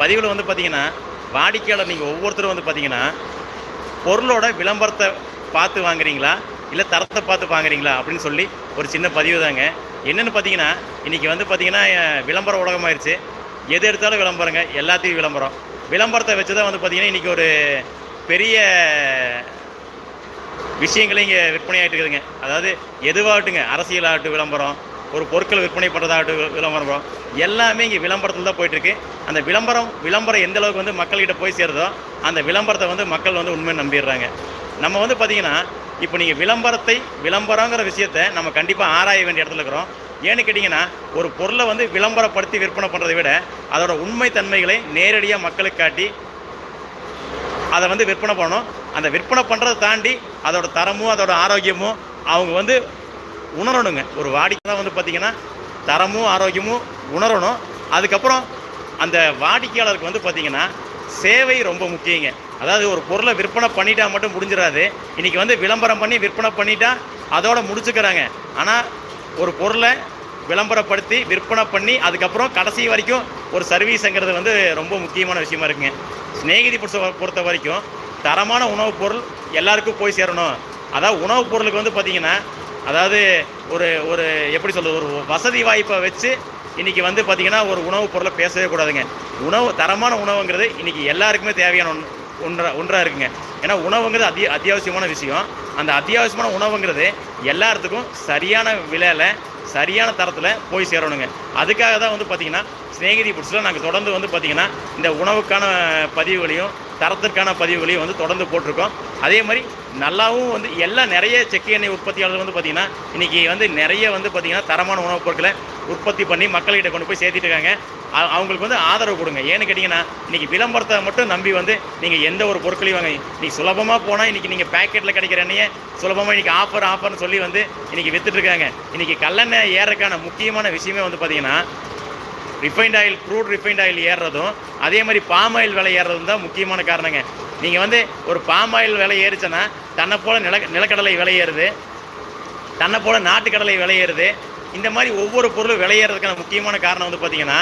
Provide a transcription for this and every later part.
பதிவில் வந்து பார்த்தீங்கன்னா வாடிக்கையாளர் நீங்கள் ஒவ்வொருத்தரும் வந்து பார்த்தீங்கன்னா பொருளோட விளம்பரத்தை பார்த்து வாங்குறீங்களா? இல்லை தரத்தை பார்த்து வாங்குறீங்களா? அப்படின்னு சொல்லி ஒரு சின்ன பதிவு தாங்க. என்னென்னு பார்த்தீங்கன்னா இன்றைக்கி வந்து பார்த்தீங்கன்னா விளம்பர உலகமாயிருச்சு எது எடுத்தாலும் விளம்பரங்க எல்லாத்தையும் விளம்பரம். விளம்பரத்தை வச்சு தான் வந்து பார்த்தீங்கன்னா இன்றைக்கி ஒரு பெரிய விஷயங்களே இங்கே விற்பனையாகிட்டு இருக்குதுங்க. அதாவது எதுவாகட்டுங்க அரசியலாகட்டும் விளம்பரம் ஒரு பொருட்கள் விற்பனை பண்ணுறதாகட்டும் விளம்பரம் எல்லாமே இங்கே விளம்பரத்தில் தான் போயிட்டுருக்கு. அந்த விளம்பரம் விளம்பரம் எந்த அளவுக்கு வந்து மக்கள்கிட்ட போய் சேருதோ அந்த விளம்பரத்தை வந்து மக்கள் வந்து உண்மை நம்பிடுறாங்க. நம்ம வந்து பார்த்திங்கன்னா இப்போ நீங்கள் விளம்பரத்தை விளம்பரங்கிற விஷயத்தை நம்ம கண்டிப்பாக ஆராய வேண்டிய இடத்துல இருக்கிறோம். ஏன்னு கேட்டிங்கன்னா ஒரு பொருளை வந்து விளம்பரப்படுத்தி விற்பனை பண்ணுறதை விட அதோட உண்மை தன்மைகளை நேரடியாக மக்களுக்கு காட்டி அதை வந்து விற்பனை பண்ணணும். அந்த விற்பனை பண்ணுறதை தாண்டி அதோட தரமும் அதோட ஆரோக்கியமும் அவங்க வந்து உணரணுங்க. ஒரு வாடிக்கையாக வந்து பார்த்திங்கன்னா தரமும் ஆரோக்கியமும் உணரணும். அதுக்கப்புறம் அந்த வாடிக்கையாளருக்கு வந்து பார்த்திங்கன்னா சேவை ரொம்ப முக்கியங்க. அதாவது ஒரு பொருளை விற்பனை பண்ணிட்டா மட்டும் முடிஞ்சிடாது. இன்றைக்கி வந்து விளம்பரம் பண்ணி விற்பனை பண்ணிட்டா அதோட முடிச்சுக்கிறாங்க. ஆனால் ஒரு பொருளை விளம்பரப்படுத்தி விற்பனை பண்ணி அதுக்கப்புறம் கடைசி வரைக்கும் ஒரு சர்வீஸுங்கிறது வந்து ரொம்ப முக்கியமான விஷயமா இருக்குங்க. ஸ்நேகிதி பொறுத்த பொறுத்த வரைக்கும் தரமான உணவுப் பொருள் எல்லாருக்கும் போய் சேரணும். அதாவது உணவுப் பொருளுக்கு வந்து பார்த்திங்கன்னா அதாவது ஒரு ஒரு எப்படி சொல்கிறது ஒரு வசதி வாய்ப்பை வச்சு இன்றைக்கி வந்து பார்த்திங்கன்னா ஒரு உணவுப் பொருளை பேசவே கூடாதுங்க. உணவு தரமான உணவுங்கிறது இன்றைக்கி எல்லாருக்குமே தேவையான ஒன்று ஒன்றா ஒன்றாக இருக்குங்க. ஏன்னா உணவுங்கிறது அதி அத்தியாவசியமான விஷயம். அந்த அத்தியாவசியமான உணவுங்கிறது எல்லாத்துக்கும் சரியான விலையில் சரியான தரத்தில் போய் சேரணுங்க. அதுக்காக தான் வந்து பார்த்திங்கன்னா ஸ்நேகிதி புட்ஸில் நாங்கள் தொடர்ந்து வந்து பார்த்திங்கன்னா இந்த உணவுக்கான பதிவுகளையும் தரத்திற்கான பதிவுகளையும் வந்து தொடர்ந்து போட்டிருக்கோம். அதே மாதிரி நல்லாவும் வந்து எல்லாம் நிறைய செக்கு எண்ணெய் உற்பத்தியாளர்கள் வந்து பார்த்திங்கன்னா இன்றைக்கி வந்து நிறைய வந்து பார்த்திங்கன்னா தரமான உணவுப் பொருட்களை உற்பத்தி பண்ணி மக்கள்கிட்ட கொண்டு போய் சேர்த்திட்டு இருக்காங்க. அவங்களுக்கு வந்து ஆதரவு கொடுங்க. ஏன்னு கேட்டிங்கன்னா இன்றைக்கி விளம்பரத்தை மட்டும் நம்பி வந்து நீங்கள் எந்த ஒரு பொருட்களையும் வாங்க நீ சுலபமாக போனால் இன்றைக்கி நீங்கள் பேக்கெட்டில் கிடைக்கிற எண்ணெயை சுலபமாக இன்றைக்கி ஆஃபர் ஆஃபர்னு சொல்லி வந்து இன்றைக்கி விற்றுட்ருக்காங்க இன்றைக்கி கல்லெண்ணெய் ஏறக்கான முக்கியமான விஷயமே வந்து பார்த்திங்கன்னா refined oil crude refined oil ஏறுறதும் அதே மாதிரி பாம் ஆயில் விலை ஏறுறதும் தான் முக்கியமான காரணங்க. நீங்கள் வந்து ஒரு பாம் ஆயில் விலை ஏறிச்சுன்னா தன்னை போல் நில நிலக்கடலை விலை ஏறுது தன்னை போல் நாட்டுக்கடலை விலை ஏறுது. இந்த மாதிரி ஒவ்வொரு பொருளும் விலை முக்கியமான காரணம் வந்து பார்த்தீங்கன்னா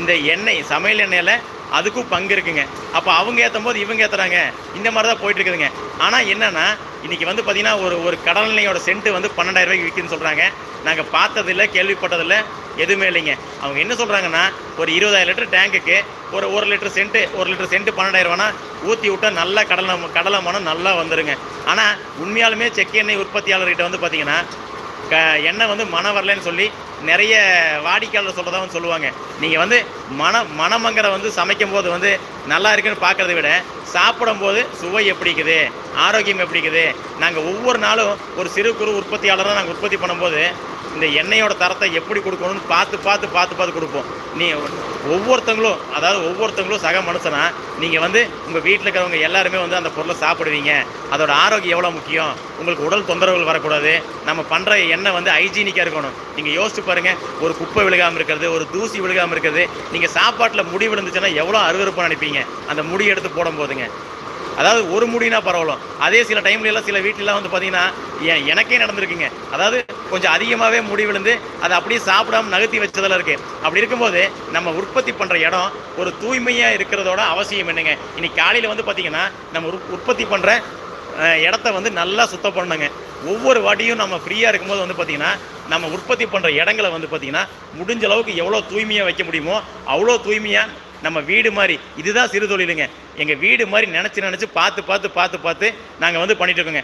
இந்த எண்ணெய் சமையல் எண்ணெயில் அதுக்கும் பங்கு இருக்குங்க. அப்போ அவங்க ஏற்றும் போது இவங்க ஏற்றுறாங்க இந்த மாதிரி தான் போயிட்டுருக்குதுங்க ஆனால் என்னென்னா இன்றைக்கி வந்து பார்த்திங்கன்னா ஒரு ஒரு கடல் எண்ணெயோட சென்ட்டு வந்து பன்னெண்டாயிரம் ரூபாய்க்கு விற்குதுன்னு சொல்கிறாங்க நாங்கள் பார்த்ததில்ல கேள்விப்பட்டதில்ல எதுவுமே இல்லைங்க. அவங்க என்ன சொல்கிறாங்கன்னா ஒரு இருபதாயிரம் லிட்டர் டேங்குக்கு ஒரு ஒரு லிட்டர் சென்ட்டு ஒரு லிட்டர் சென்ட்டு பன்னெண்டாயிரரூவானா ஊற்றி விட்டா நல்லா கடலை கடலை மனம் நல்லா வந்துடுங்க ஆனால் உண்மையாலுமே செக்கு எண்ணெய் உற்பத்தியாளர்கிட்ட வந்து பார்த்தீங்கன்னா க எண்ணெய் வந்து மனம் வரலன்னு சொல்லி நிறைய வாடிக்கையாளர் சொல்கிறதா வந்து சொல்லுவாங்க. நீங்கள் வந்து மன மணமங்கரை வந்து சமைக்கும் போது வந்து நல்லா இருக்குன்னு பார்க்குறத விட சாப்பிடும்போது சுவை எப்படி இருக்குது? ஆரோக்கியம் எப்படி இருக்குது? நாங்கள் ஒவ்வொரு நாளும் ஒரு சிறு குறு உற்பத்தியாளராக நாங்கள் உற்பத்தி பண்ணும்போது இந்த எண்ணெயோட தரத்தை எப்படி கொடுக்கணும்னு பார்த்து பார்த்து பார்த்து பார்த்து கொடுப்போம். நீ ஒவ்வொருத்தங்களும் அதாவது ஒவ்வொருத்தங்களும் சக மனுஷனா நீங்கள் வந்து உங்கள் வீட்டில் இருக்கிறவங்க எல்லாருமே வந்து அந்த பொருளை சாப்பிடுவீங்க. அதோட ஆரோக்கியம் எவ்வளோ முக்கியம்? உங்களுக்கு உடல் தொந்தரவுகள் வரக்கூடாது. நம்ம பண்ணுற எண்ணெய் வந்து ஹைஜீனிக்காக இருக்கணும். நீங்கள் யோசிச்சு பாருங்கள் ஒரு குப்பை விழுகாமல் இருக்கிறது ஒரு தூசி விழுகாமல் இருக்கிறது நீங்கள் சாப்பாட்டில் முடி விழுந்துச்சுன்னா எவ்வளோ அருவருப்பாக நினைப்பீங்க. அந்த முடி எடுத்து போடும் போதுங்க அதாவது ஒரு முடினா பரவலாம் அதே சில டைம்ல சில வீட்டிலலாம் வந்து பார்த்தீங்கன்னா ஏன் எனக்கே நடந்திருக்குங்க. அதாவது கொஞ்சம் அதிகமாகவே முடி விழுந்து அதை அப்படியே சாப்பிடாம நகர்த்தி வச்சதெல்லாம் இருக்குது அப்படி இருக்கும்போது நம்ம உற்பத்தி பண்ணுற இடம் ஒரு தூய்மையாக இருக்கிறதோட அவசியம் என்னங்க? இன்னைக்கு காலையில் வந்து பார்த்தீங்கன்னா நம்ம உற்- உற்பத்தி பண்ணுற இடத்த வந்து நல்லா சுத்தம் பண்ணணுங்க. ஒவ்வொரு வாட்டியும் நம்ம ஃப்ரீயாக இருக்கும்போது வந்து பார்த்திங்கன்னா நம்ம உற்பத்தி பண்ணுற இடங்களை வந்து பார்த்திங்கன்னா முடிஞ்ச அளவுக்கு எவ்வளோ தூய்மையாக வைக்க முடியுமோ அவ்வளோ தூய்மையாக நம்ம வீடு மாதிரி. இதுதான் சிறு தொழிலுங்க. எங்கள் வீடு மாதிரி நினச்சி நினச்சி பார்த்து பார்த்து பார்த்து பார்த்து நாங்கள் வந்து பண்ணிட்டு இருக்கோங்க.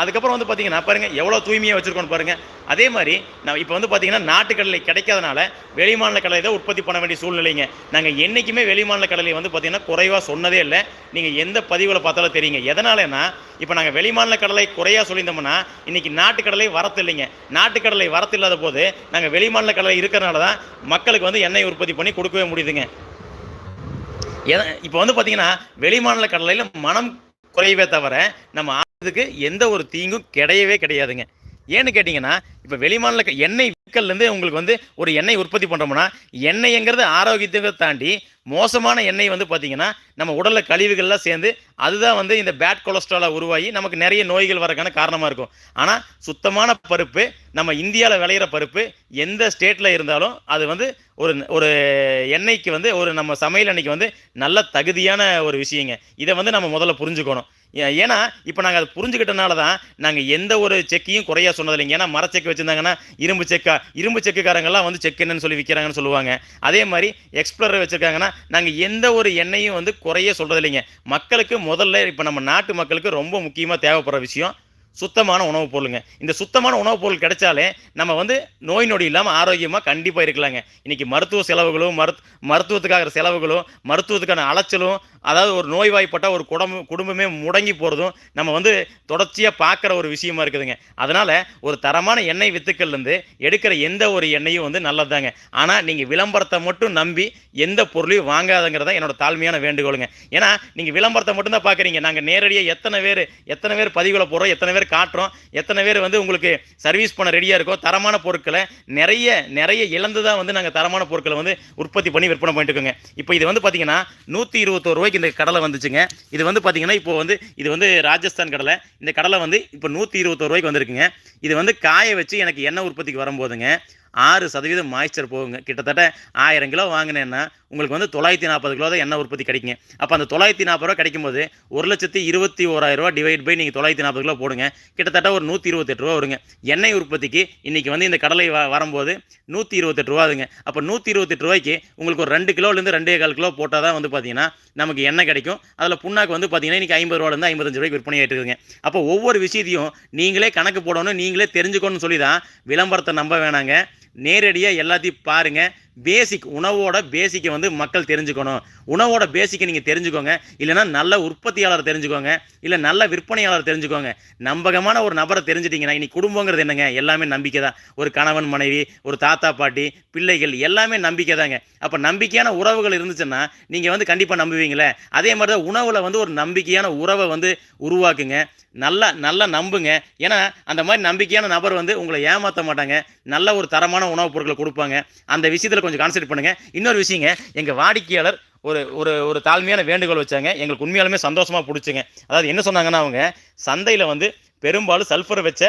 அதுக்கப்புறம் வந்து பார்த்தீங்கன்னா பாருங்கள் எவ்வளோ தூய்மையாக வச்சுருக்கோன்னு பாருங்கள் அதே மாதிரி நான் இப்போ வந்து பார்த்தீங்கன்னா நாட்டுக்கடலை கிடைக்காதனால வெளிமாநில கடலை தான் உற்பத்தி பண்ண வேண்டிய சூழ்நிலைங்க. நாங்கள் என்றைக்குமே வெளிமாநில கடலை வந்து பார்த்தீங்கன்னா குறைவாக சொன்னதே இல்லை. நீங்கள் எந்த பதிவில் பார்த்தாலும் தெரியுங்க. எதனாலன்னா இப்போ நாங்கள் வெளிமாநில கடலை குறையாக சொல்லியிருந்தோம்னா இன்றைக்கி நாட்டுக்கடலை வரத்து இல்லைங்க நாட்டுக்கடலை வரத்து இல்லாத போது நாங்கள் வெளிமாநில கடலை இருக்கிறனால தான் மக்களுக்கு வந்து எண்ணெய் உற்பத்தி பண்ணி கொடுக்கவே முடியுதுங்க. இப்போ வந்து பார்த்தீங்கன்னா வெளிமாநில கடலையில் மனம் குறையவே தவிர நம்ம ஆரோக்கியத்துக்கு எந்த ஒரு தீங்கும் கிடையவே கிடையாதுங்க. ஏன்னு கேட்டிங்கன்னா இப்போ வெளிமாநில எண்ணெய் விற்கல்லேருந்து உங்களுக்கு வந்து ஒரு எண்ணெய் உற்பத்தி பண்ணுறோம்னா எண்ணெய்ங்கிறது ஆரோக்கியத்தை தாண்டி மோசமான எண்ணெய் வந்து பார்த்தீங்கன்னா நம்ம உடலில் கழிவுகள்லாம் சேர்ந்து அதுதான் வந்து இந்த பேட் கொலஸ்ட்ராலாக உருவாகி நமக்கு நிறைய நோய்கள் வரக்கான காரணமாக இருக்கும். ஆனால் சுத்தமான பருப்பு நம்ம இந்தியாவில் விளையிற பருப்பு எந்த ஸ்டேட்டில் இருந்தாலும் அது வந்து ஒரு ஒரு எண்ணெய்க்கு வந்து ஒரு நம்ம சமையல் அன்னைக்கு வந்து நல்ல தகுதியான ஒரு விஷயங்க. இதை வந்து நம்ம முதல்ல புரிஞ்சுக்கணும். ஏன்னா இப்போ நாங்கள் அதை புரிஞ்சுக்கிட்டனால தான் நாங்கள் எந்த ஒரு செக்கையும் குறையா சொன்னதில்லைங்க ஏன்னா மரச்செக்கு வச்சுருந்தாங்கன்னா இரும்பு செக்கா இரும்பு செக்குக்காரங்கெல்லாம் வந்து செக் என்னன்னு சொல்லி விற்கிறாங்கன்னு சொல்லுவாங்க. அதே மாதிரி எக்ஸ்ப்ளோரர் வச்சுருக்காங்கன்னா நாங்கள் எந்த ஒரு எண்ணெயும் வந்து குறைய சொல்கிறது இல்லைங்க மக்களுக்கு முதல்ல இப்போ நம்ம நாட்டு மக்களுக்கு ரொம்ப முக்கியமாக தேவைப்படுற விஷயம் சுத்தமான உணவுப் பொருளுங்க. இந்த சுத்தமான உணவுப் பொருள் கிடைச்சாலே நம்ம வந்து நோய் நொடி இல்லாமல் ஆரோக்கியமாக கண்டிப்பாக இருக்கலாங்க. இன்னைக்கு மருத்துவ செலவுகளும் மருத் மருத்துவத்துக்காக செலவுகளும் மருத்துவத்துக்கான அலைச்சலும் அதாவது ஒரு நோய்வாய்ப்பட்ட ஒரு குடும்பம் குடும்பமே முடங்கி போகிறதும் நம்ம வந்து தொடர்ச்சியாக பார்க்குற ஒரு விஷயமா இருக்குதுங்க. அதனால் ஒரு தரமான எண்ணெய் வித்துக்கள்லேருந்து எடுக்கிற எந்த ஒரு எண்ணெயும் வந்து நல்லதுதாங்க. ஆனால் நீங்கள் விளம்பரத்தை மட்டும் நம்பி எந்த பொருளையும் வாங்காதங்கிறத என்னோட தாழ்மையான வேண்டுகோளுங்க. ஏன்னா நீங்கள் விளம்பரத்தை மட்டும்தான் பார்க்குறீங்க நாங்கள் நேரடியாக எத்தனை பேர் எத்தனை பேர் பதிவுகளை போகிறோம் எத்தனை பேர் பேர் காட்டுறோம். எத்தனை பேர் வந்து உங்களுக்கு சர்வீஸ் பண்ண ரெடியாக இருக்கோ தரமான பொருட்களை நிறைய நிறைய இழந்து தான் வந்து நாங்கள் தரமான பொருட்களை வந்து உற்பத்தி பண்ணி விற்பனை பண்ணிட்டு இருக்கோங்க. இப்போ இது வந்து பார்த்தீங்கன்னா நூற்றி இருபத்தோரு ரூபாய்க்கு இந்த கடலை வந்துச்சுங்க. இது வந்து பார்த்தீங்கன்னா இப்போ வந்து இது வந்து ராஜஸ்தான் கடலை. இந்த கடலை வந்து இப்போ நூற்றி இருபத்தோரு ரூபாய்க்கு வந்திருக்குங்க. இது வந்து காய வச்சு எனக்கு எண்ணெய் உற்பத்திக்கு வரும்போதுங்க ஆறு சதவீதம் மாய்ச்சர் போகுங்க. கிட்டத்தட்ட ஆயிரம் கிலோ வாங்கினேன்னா உங்களுக்கு வந்து தொள்ளாயிரத்தி நாற்பது கிலோ தான் எண்ணெய் உற்பத்தி கிடைக்குங்க. அப்போ அந்த தொள்ளாயிரத்தி நாற்பது ரூபா கிடைக்கும் போது ஒரு லட்சத்தி இருபத்தி ஓராயிரம் ரூபா டிவைட் பை நீங்கள் தொள்ளாயிரத்தி நாற்பது கிலோ போடுங்க. கிட்டத்தட்ட ஒரு நூற்றி இருபத்தெட்டு ரூபா வருங்க. எண்ணெய் உற்பத்திக்கு இன்றைக்கி வந்து இந்த கடலை வ வரும்போது நூற்றி இருபத்தெட்டு ரூபாதுங்க அப்போ நூற்றி இருபத்தெட்டு ரூபாய்க்கு உங்களுக்கு ஒரு ரெண்டு கிலோலேருந்து ரெண்டே கால் கிலோ போட்டால் தான் வந்து பார்த்தீங்கன்னா நமக்கு எண்ணெய் கிடைக்கும். அதில் புண்ணாக்கு வந்து பார்த்தீங்கன்னா இன்றைக்கி ஐம்பது ரூபாலேருந்து ஐம்பத்தஞ்சு ரூபாய்க்கு விற்பனை ஆகிட்டு இருக்குங்க. அப்போ ஒவ்வொரு விஷயத்தையும் நீங்களே கணக்கு போடணும் நீங்களே தெரிஞ்சுக்கணும்னு சொல்லி தான் விளம்பரத்தை நம்ப வேணாங்க. நேரடியாக எல்லாத்தையும் பாருங்கள் பேசிக் உணவோட பேசிக்கை வந்து மக்கள் தெரிஞ்சுக்கணும். உணவோட பேசிக்கை நீங்கள் தெரிஞ்சுக்கோங்க. இல்லைன்னா நல்ல உற்பத்தியாளர் தெரிஞ்சுக்கோங்க. இல்லை நல்ல விற்பனையாளர் தெரிஞ்சுக்கோங்க. நம்பகமான ஒரு நபரை தெரிஞ்சிட்டிங்கன்னா இனி குடும்பங்கிறது என்னங்க? எல்லாமே நம்பிக்கை தான். ஒரு கணவன் மனைவி ஒரு தாத்தா பாட்டி பிள்ளைகள் எல்லாமே நம்பிக்கை தாங்க. அப்போ நம்பிக்கையான உறவுகள் இருந்துச்சுன்னா நீங்கள் வந்து கண்டிப்பாக நம்புவீங்களே. அதே மாதிரி தான் உணவில் வந்து ஒரு நம்பிக்கையான உறவை வந்து உருவாக்குங்க. நல்லா நல்லா நம்புங்க. ஏன்னா அந்த மாதிரி நம்பிக்கையான நபர் வந்து உங்களை ஏமாற்ற மாட்டாங்க. நல்ல ஒரு தரமான உணவுப் பொருட்களை கொடுப்பாங்க. அந்த விஷயத்தில் கொஞ்சம் கான்சென்ட் பண்ணுங்க. இன்னொரு விஷயங்க எங்கள் வாடிக்கையாளர் ஒரு ஒரு ஒரு தாழ்மையான வேண்டுகோள் வச்சாங்க. எங்களுக்கு உண்மையாலுமே சந்தோஷமாக பிடிச்சிங்க. அதாவது என்ன சொன்னாங்கன்னா அவங்க சந்தையில் வந்து பெரும்பாலும் சல்ஃபர் வச்ச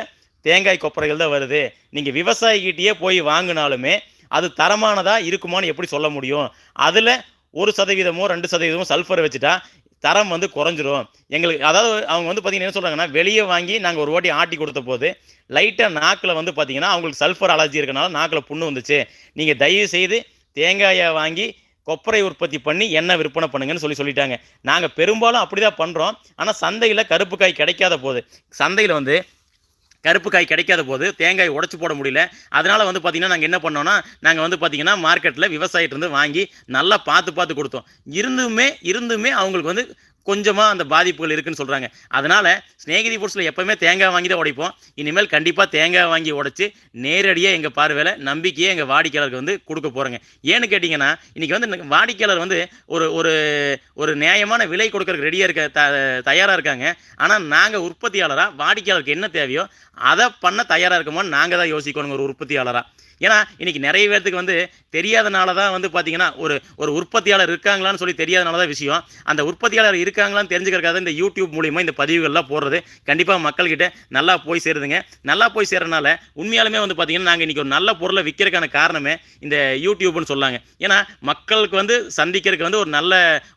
தேங்காய் கொப்பரைகள் தான் வருது. நீங்கள் விவசாயிகிட்டயே போய் வாங்கினாலுமே அது தரமானதாக இருக்குமான்னு எப்படி சொல்ல முடியும்? அதில் ஒரு சதவீதமோ ரெண்டு சதவீதமோ சல்ஃபர் வச்சுட்டா தரம் வந்து குறைஞ்சிரும். எங்களுக்கு அதாவது அவங்க வந்து பார்த்தீங்கன்னா என்ன சொல்கிறாங்கன்னா வெளியே வாங்கி நாங்கள் ஒரு வாட்டி ஆட்டி கொடுத்த போது லைட்டாக நாக்கில் வந்து பார்த்தீங்கன்னா அவங்களுக்கு சல்ஃபர் அலர்ஜி இருக்கனால நாக்கில் புண்ணு வந்துச்சு. நீங்கள் தயவு செய்து தேங்காயை வாங்கி கொப்பரை உற்பத்தி பண்ணி எண்ணெய் விற்பனை பண்ணுங்கன்னு சொல்லி சொல்லிட்டாங்க. நாங்கள் பெரும்பாலும் அப்படி தான் பண்ணுறோம் ஆனால் சந்தையில் கருப்பு காய் கிடைக்காத போது சந்தையில் வந்து கருப்பு காய் கிடைக்காத போது தேங்காய் உடச்சி போட முடியல. அதனால் வந்து பார்த்திங்கன்னா நாங்கள் என்ன பண்ணோம்னா நாங்கள் வந்து பார்த்திங்கன்னா மார்க்கெட்டில் விவசாயிட்டிருந்து வாங்கி நல்லா பார்த்து பார்த்து கொடுத்தோம். இருந்துமே இருந்துமே அவங்களுக்கு வந்து கொஞ்சமாக அந்த பாதிப்புகள் இருக்குன்னு சொல்கிறாங்க அதனால் ஸ்நேகிதி ஃபுட்ஸில் எப்போவுமே தேங்காய் வாங்கி தான் உடைப்போம். இனிமேல் கண்டிப்பாக தேங்காய் வாங்கி உடைச்சி நேரடியாக எங்கள் பார்வையில் நம்பிக்கையை எங்கள் வாடிக்கையாளருக்கு வந்து கொடுக்க போகிறோங்க ஏன்னு கேட்டிங்கன்னா இன்றைக்கி வந்து வாடிக்கையாளர் வந்து ஒரு ஒரு ஒரு நியாயமான விலை கொடுக்கறதுக்கு ரெடியாக இருக்க த தயாராக இருக்காங்க. ஆனால் நாங்கள் உற்பத்தியாளராக வாடிக்கையாளருக்கு என்ன தேவையோ அதை பண்ண தயாராக இருக்கோமோன்னு நாங்கள் தான் யோசிக்கணுங்க ஒரு உற்பத்தியாளராக ஏன்னா இன்றைக்கி நிறைய பேர்த்துக்கு வந்து தெரியாதனால தான் வந்து பார்த்தீங்கன்னா ஒரு ஒரு உற்பத்தியாளர் இருக்காங்களான்னு சொல்லி தெரியாதனால தான் விஷயம். அந்த உற்பத்தியாளர் இருக்காங்களான்னு தெரிஞ்சுக்கிறக்காக இந்த யூடியூப் மூலியமாக இந்த பதிவுகள்லாம் போடுறது. கண்டிப்பாக மக்கள்கிட்ட நல்லா போய் சேருதுங்க. நல்லா போய் சேர்றனால உண்மையாலுமே வந்து பார்த்தீங்கன்னா நாங்கள் இன்றைக்கி ஒரு நல்ல பொருளை விற்கிறதுக்கான காரணமே இந்த யூடியூப்னு சொல்லாங்க. ஏன்னா மக்களுக்கு வந்து சந்திக்கிறதுக்கு வந்து ஒரு நல்ல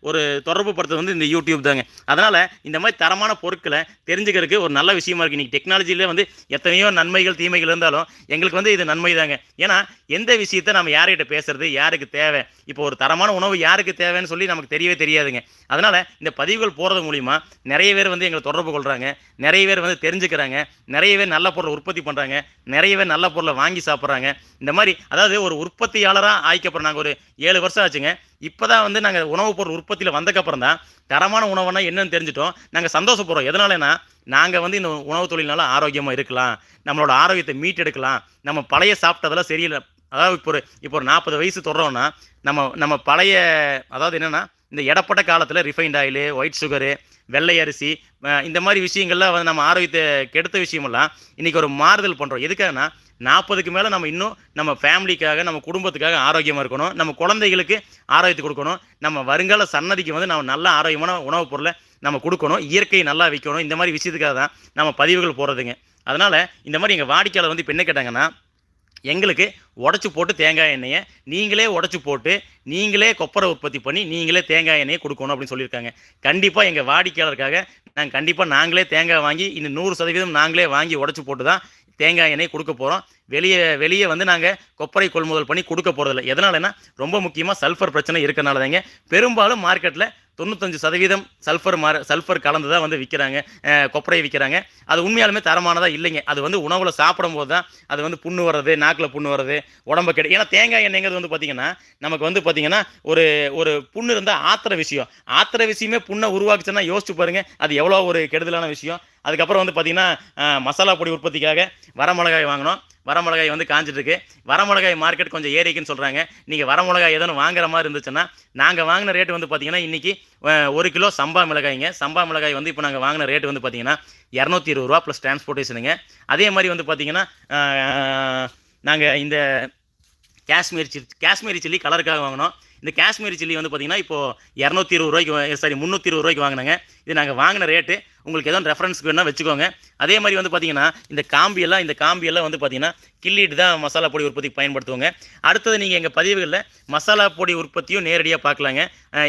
ஒரு தொடர்பு படுத்துறது வந்து இந்த யூடியூப் தாங்க. அதனால் இந்த மாதிரி தரமான பொருட்களை தெரிஞ்சுக்கிறதுக்கு ஒரு நல்ல விஷயமா இருக்குது இன்றைக்கி டெக்னாலஜியில் வந்து எத்தனையோ நன்மைகள் தீமைகள் இருந்தாலும் எங்களுக்கு வந்து இது நன்மை தாங்க ஏன்னா எந்த விஷயத்தை நம்ம யார்கிட்ட பேசுறது யாருக்கு தேவை? இப்போ ஒரு தரமான உணவு யாருக்கு தேவைன்னு சொல்லி நமக்கு தெரியவே தெரியாதுங்க. அதனால் இந்த பதிவுகள் போகிறது மூலிமா நிறைய பேர் வந்து எங்களை தொடர்பு கொள்கிறாங்க நிறைய பேர் வந்து தெரிஞ்சுக்கிறாங்க. நிறைய பேர் நல்ல பொருளை உற்பத்தி பண்ணுறாங்க நிறைய பேர் நல்ல பொருளை வாங்கி சாப்பிட்றாங்க. இந்த மாதிரி அதாவது ஒரு உற்பத்தியாளராக ஆயிக்கப்புறம் நாங்கள் ஒரு ஏழு வருஷம் ஆச்சுங்க. இப்போ தான் வந்து நாங்கள் உணவுப் பொருள் உற்பத்தியில் வந்தக்கப்புறம் தான் தரமான உணவுனா என்னன்னு தெரிஞ்சிட்டோம். நாங்கள் சந்தோஷப்படுறோம். எதனாலனா நாங்கள் வந்து இந்த உணவு தொழில்னால ஆரோக்கியமாக இருக்கலாம். நம்மளோட ஆரோக்கியத்தை மீட்டெடுக்கலாம். நம்ம பழைய சாப்பிட்டதெல்லாம் சரியில்லை. அதாவது இப்போ ஒரு இப்போ ஒரு நாற்பது வயசு தொடரோன்னா நம்ம நம்ம பழைய அதாவது என்னென்னா இந்த இடப்பட்ட காலத்தில் ரிஃபைண்ட் ஆயிலு ஒயிட் சுகரு வெள்ளை அரிசி இந்த மாதிரி விஷயங்கள்லாம் வந்து நம்ம ஆரோக்கியத்தை கெடுத்த விஷயமெல்லாம் இன்றைக்கி ஒரு மாறுதல் பண்ணுறோம் எதுக்காகனா நாற்பதுக்கு மேலே நம்ம இன்னும் நம்ம ஃபேமிலிக்காக நம்ம குடும்பத்துக்காக ஆரோக்கியமாக இருக்கணும். நம்ம குழந்தைகளுக்கு ஆரோக்கியத்தை கொடுக்கணும். நம்ம வருங்கால சன்னதிக்கு வந்து நம்ம நல்ல ஆரோக்கியமான உணவுப் பொருளை நம்ம கொடுக்கணும். இயற்கையை நல்லா வைக்கணும். இந்த மாதிரி விஷயத்துக்காக தான் நம்ம பதிவுகள் போடுறதுங்க. அதனால் இந்த மாதிரி எங்கள் வாடிக்கையாளர் வந்து இப்போ என்ன கேட்டாங்கன்னா எங்களுக்கு உடச்சி போட்டு தேங்காய் எண்ணெயை நீங்களே உடச்சி போட்டு நீங்களே கொப்பரை உற்பத்தி பண்ணி நீங்களே தேங்காய் எண்ணெயை கொடுக்கணும் அப்படின்னு சொல்லியிருக்காங்க. கண்டிப்பாக எங்கள் வாடிக்கையாளருக்காக நாங்கள் கண்டிப்பாக நாங்களே தேங்காய் வாங்கி இன்னும் நூறு சதவீதம் நாங்களே வாங்கி உடச்சி போட்டு தான் தேங்காய் எண்ணெய் கொடுக்க போகிறோம் வெளியே வெளியே வந்து நாங்கள் கொப்பரை கொள்முதல் பண்ணி கொடுக்க போகிறதில்ல எதனாலனா ரொம்ப முக்கியமாக சல்ஃபர் பிரச்சனை இருக்கிறனால தாங்க பெரும்பாலும் மார்க்கெட்டில் தொண்ணூத்தஞ்சு சதவீதம் சல்ஃபர் மாற சல்ஃபர் கலந்து தான் வந்து விற்கிறாங்க கொப்பரை விற்கிறாங்க அது உண்மையாலுமே தரமானதாக இல்லைங்க. அது வந்து உணவில் சாப்பிடும்போது தான் அது வந்து புண்ணு வர்றது நாக்கில் புண்ணு வர்றது உடம்பு கெடு. ஏன்னா தேங்காய் எண்ணெய்ங்கிறது வந்து பார்த்திங்கன்னா நமக்கு வந்து பார்த்திங்கன்னா ஒரு ஒரு புண்ணு இருந்தால் ஆத்திர விஷயம். ஆத்திர விஷயமே புண்ணை உருவாக்குச்சுன்னா யோசிச்சு பாருங்கள் அது எவ்வளோ ஒரு கெடுதலான விஷயம். அதுக்கப்புறம் வந்து பார்த்திங்கன்னா மசாலா பொடி உற்பத்திக்காக வரமிளகாய் வாங்கினோம். வரமிளகாய் வந்து காஞ்சிட்ருக்கு. வரமிளகாய் மார்க்கெட் கொஞ்சம் ஏறிக்குன்னு சொல்கிறாங்க நீங்கள் வரமிளகாய் எதனும் வாங்குற மாதிரி இருந்துச்சுன்னா நாங்கள் வாங்கின ரேட் வந்து பார்த்திங்கன்னா இன்றைக்கி ஒரு கிலோ சம்பா மிளகாய்ங்க. சம்பா மிளகாய் வந்து இப்போ நாங்கள் வாங்கின ரேட் வந்து பார்த்தீங்கன்னா இரநூத்தி இருபது ரூபா ப்ளஸ் டிரான்ஸ்போர்ட்டேஷனுங்க அதே மாதிரி வந்து பார்த்திங்கன்னா நாங்கள் இந்த காஷ்மீர் சில்லி காஷ்மீரி சில்லி கலருக்காக வாங்கினோம். இந்த காஷ்மீரி சில்லி வந்து பார்த்தீங்கன்னா இப்போது இரநூத்தி இருபது ரூபாய்க்கு சாரி முந்நூற்றி இருபது ரூபாய்க்கு வாங்கினாங்க. இது நாங்கள் வாங்கின ரேட்டு உங்களுக்கு எதாவது ரெஃபரன்ஸ்க்கு வேணால் வச்சுக்கோங்க. அதே மாதிரி வந்து பார்த்தீங்கன்னா இந்த காம்பியெல்லாம் இந்த காம்பியெல்லாம் வந்து பார்த்தீங்கன்னா கிள்ளிட்டு தான் மசாலா பொடி உற்பத்திக்கு பயன்படுத்துவாங்க. அடுத்தது நீங்கள் எங்கள் பதிவுகளில் மசாலா பொடி உற்பத்தியும் நேரடியாக பார்க்கலாங்க.